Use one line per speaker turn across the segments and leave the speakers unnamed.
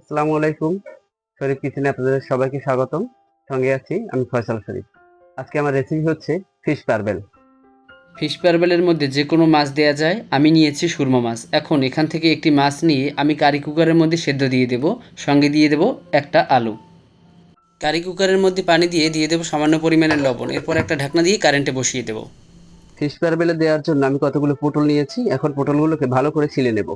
আসসালামু আলাইকুম। শরীফ কিচেনে আপনাদের সবাইকে স্বাগতম। সঙ্গে আছি আমি ফয়সাল শরীফ। আজকে আমার রেসিপি হচ্ছে ফিশ পারবেল
ফিশ পারবেলের মধ্যে যে কোনো মাছ দেওয়া যায় আমি নিয়েছি সুরমা মাছ। এখন এখান থেকে একটি মাছ নিয়ে আমি কারি কুকারের মধ্যে সেদ্ধ দিয়ে দেব। সঙ্গে দিয়ে দেব একটা আলু। কারি কুকারের মধ্যে পানি দিয়ে দিয়ে দেবো সামান্য পরিমাণের লবণ। এরপর একটা ঢাকনা দিয়ে কারেন্টে বসিয়ে দেবো।
ফিশ পারবেলে দেওয়ার জন্য আমি কতগুলো পটল নিয়েছি এখন পটলগুলোকে ভালো করে ছিলে নেব।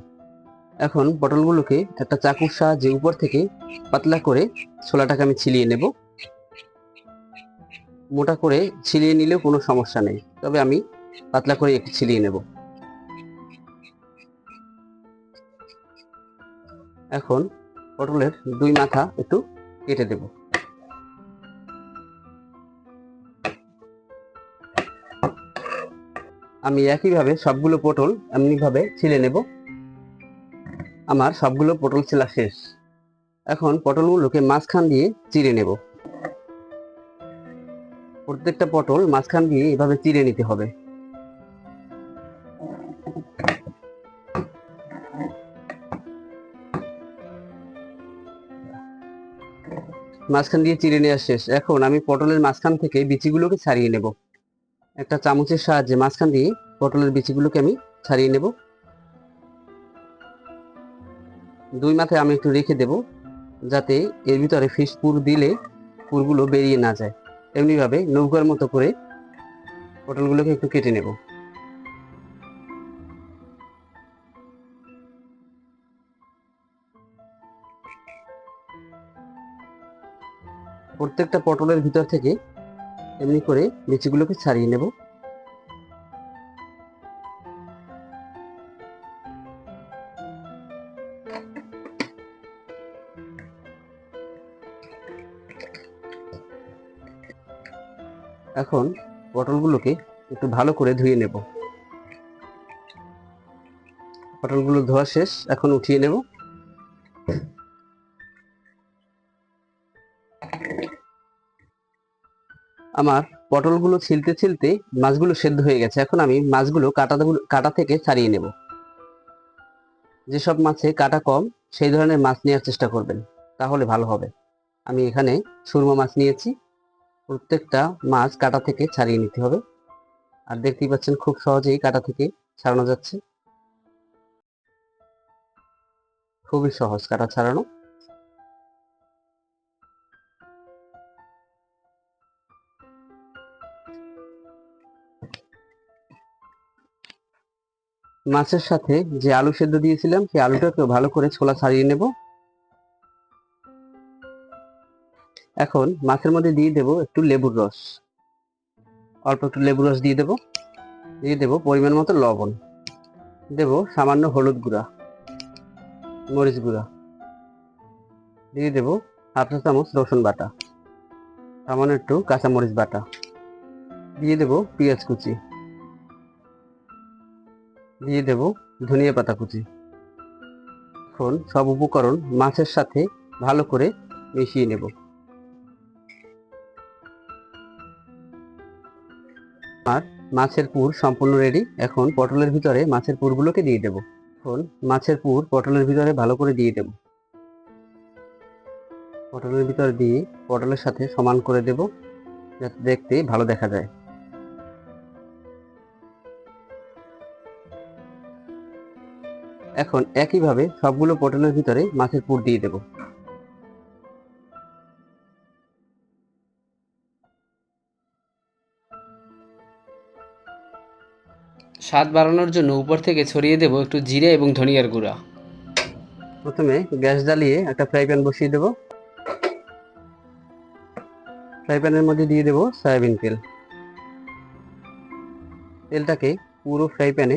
এখন পটলগুলোকে একটা চাকুর সাহায্যে উপর থেকে পাতলা করে ছোলাটাকে আমি ছিলিয়ে নেব। মোটা করে ছিলিয়ে নিলেও কোনো সমস্যা নেই, তবে আমি পাতলা করে একটু ছিলিয়ে নেব। এখন পটলের দুই মাথা একটু কেটে দেব। আমি একইভাবে সবগুলো পটল এমনিভাবে ছিলে নেব। আমার সবগুলো পটল ছেলা শেষ। এখন পটলগুলোকে মাঝখান দিয়ে চিড়ে নেব। প্রত্যেকটা পটল মাঝখান দিয়ে এভাবে চিড়ে নিতে হবে। মাঝখান দিয়ে চিড়ে নেওয়া শেষ। এখন আমি পটলের মাঝখান থেকে বিচিগুলোকে ছাড়িয়ে নেব। একটা চামচের সাহায্যে মাঝখান দিয়ে পটলের বিচিগুলোকে আমি ছাড়িয়ে নেব। দুই মাথায় আমি একটু রেখে দেব, যাতে এর ভিতরে ফিশ পুর দিলে পুরগুলো বেরিয়ে না যায়। এমনিভাবে নৌকার মতো করে পটলগুলোকে একটু কেটে নেব। প্রত্যেকটা পটলের ভিতর থেকে এমনি করে বিচিগুলোকে ছাড়িয়ে নেব। এখন পটলগুলোকে একটু ভালো করে ধুয়ে নেব। পটলগুলো ধোয়া শেষ, এখন উঠিয়ে নেব। আমার পটলগুলো ছিলতে ছিলতে মাছগুলো সেদ্ধ হয়ে গেছে। এখন আমি মাছগুলো কাটা কাটা থেকে ছাড়িয়ে নেব। যেসব মাছে কাটা কম, সেই ধরনের মাছ নেওয়ার চেষ্টা করবেন, তাহলে ভালো হবে। আমি এখানে সুরমা মাছ নিয়েছি। প্রত্যেকটা মাছ কাটা থেকে ছাড়িয়ে নিতে হবে। আর দেখতেই পাচ্ছেন খুব সহজেই কাটা থেকে ছাড়ানো যাচ্ছে। খুবই সহজ কাটা ছাড়ানো। মাছের সাথে যে আলু সেদ্ধ দিয়েছিলাম, সেই আলুটাকেও ভালো করে ছোলা ছাড়িয়ে নেব। এখন মাছের মধ্যে দিয়ে দেব একটু লেবুর রস। অল্প একটু লেবুর রস দিয়ে দেব। দিয়ে দেব পরিমাণ মতো লবণ। দেব সামান্য হলুদ গুঁড়া, মরিচ গুঁড়া। দিয়ে দেব হাফ চা চামচ রসুন বাটা, সামান্য একটু কাঁচামরিচ বাটা। দিয়ে দেব পেঁয়াজ কুচি। দিয়ে দেব ধনিয়া পাতা কুচি। এখন সব উপকরণ মাছের সাথে ভালো করে মিশিয়ে নেব। আর মাছের পুর সম্পূর্ণ রেডি এখন পটলের ভিতরে মাছের পুরগুলোকে দিয়ে দেব। এখন মাছের পুর পটলের ভিতরে ভালো করে দিয়ে দেব। পটলের ভিতরে দিয়ে পটলের সাথে সমান করে দেব, যাতে দেখতে ভালো দেখা যায়। এখন একইভাবে সবগুলো পটলের ভিতরে মাছের পুর দিয়ে দেব।
স্বাদ বাড়ানোর জন্য উপর থেকে ছড়িয়ে দেব একটু জিরে এবং ধনিয়ার গুঁড়া।
প্রথমে গ্যাস জ্বালিয়ে একটা ফ্রাই প্যান বসিয়ে দেব। ফ্রাই প্যানের মধ্যে দিয়ে দেব সয়াবিন তেল। তেলটাকে পুরো ফ্রাই প্যানে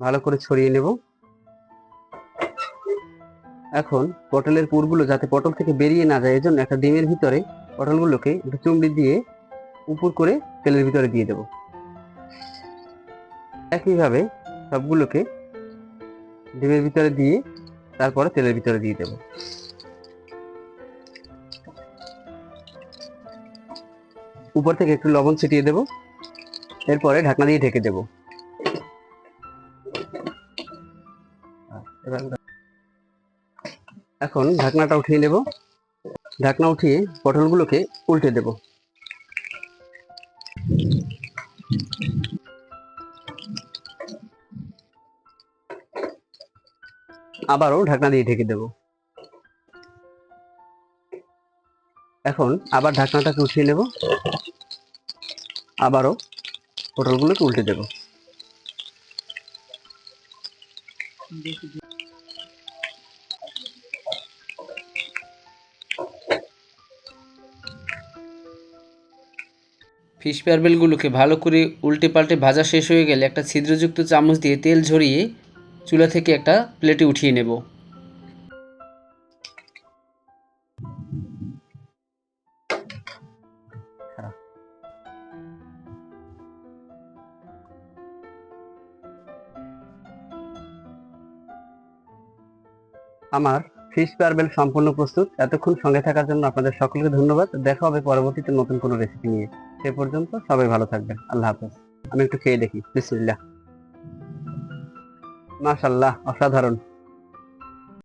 ভালো করে ছড়িয়ে নেব। এখন পটলের পুরগুলো যাতে পটল থেকে বেরিয়ে না যায়, এজন্য একটা ডিমের ভিতরে পটলগুলোকে একটু চুমড়ি দিয়ে উপর করে তেলের ভিতরে দিয়ে দেব। একইভাবে সবগুলোকে ডিমের ভিতরে দিয়ে, তারপরে তেলের ভিতরে দিয়ে দেব। উপর থেকে একটু লবণ ছিটিয়ে দেব, এরপরে ঢাকনা দিয়ে ঢেকে দেব। এখন ঢাকনাটা উঠিয়ে নেব। ঢাকনা উঠিয়ে পটলগুলোকে উল্টে দেব। আবারও ঢাকনা দিয়ে ঢেকে দেব। এখন আবার ঢাকনাটাকে উঠিয়ে নেব। আবারও পটলগুলোকে উল্টে দেব।
ফিশ পারবেলগুলোকে ভালো করে উল্টে পাল্টে ভাজা শেষ হয়ে গেলে একটা ছিদ্রযুক্ত চামচ দিয়ে তেল ঝরিয়ে চুলা থেকে একটা প্লেটে উঠিয়ে নেব।
আমার ফিশ পারবেল সম্পূর্ণ প্রস্তুত। এতক্ষণ সঙ্গে থাকার জন্য আপনাদের সকলকে ধন্যবাদ। দেখা হবে পরবর্তীতে নতুন কোনো রেসিপি নিয়ে। সে পর্যন্ত সবাই ভালো থাকবেন। আল্লাহ হাফেজ। আমি একটু খেয়ে দেখি। বিসমিল্লাহ। মাশাল্লাহ অসাধারণ।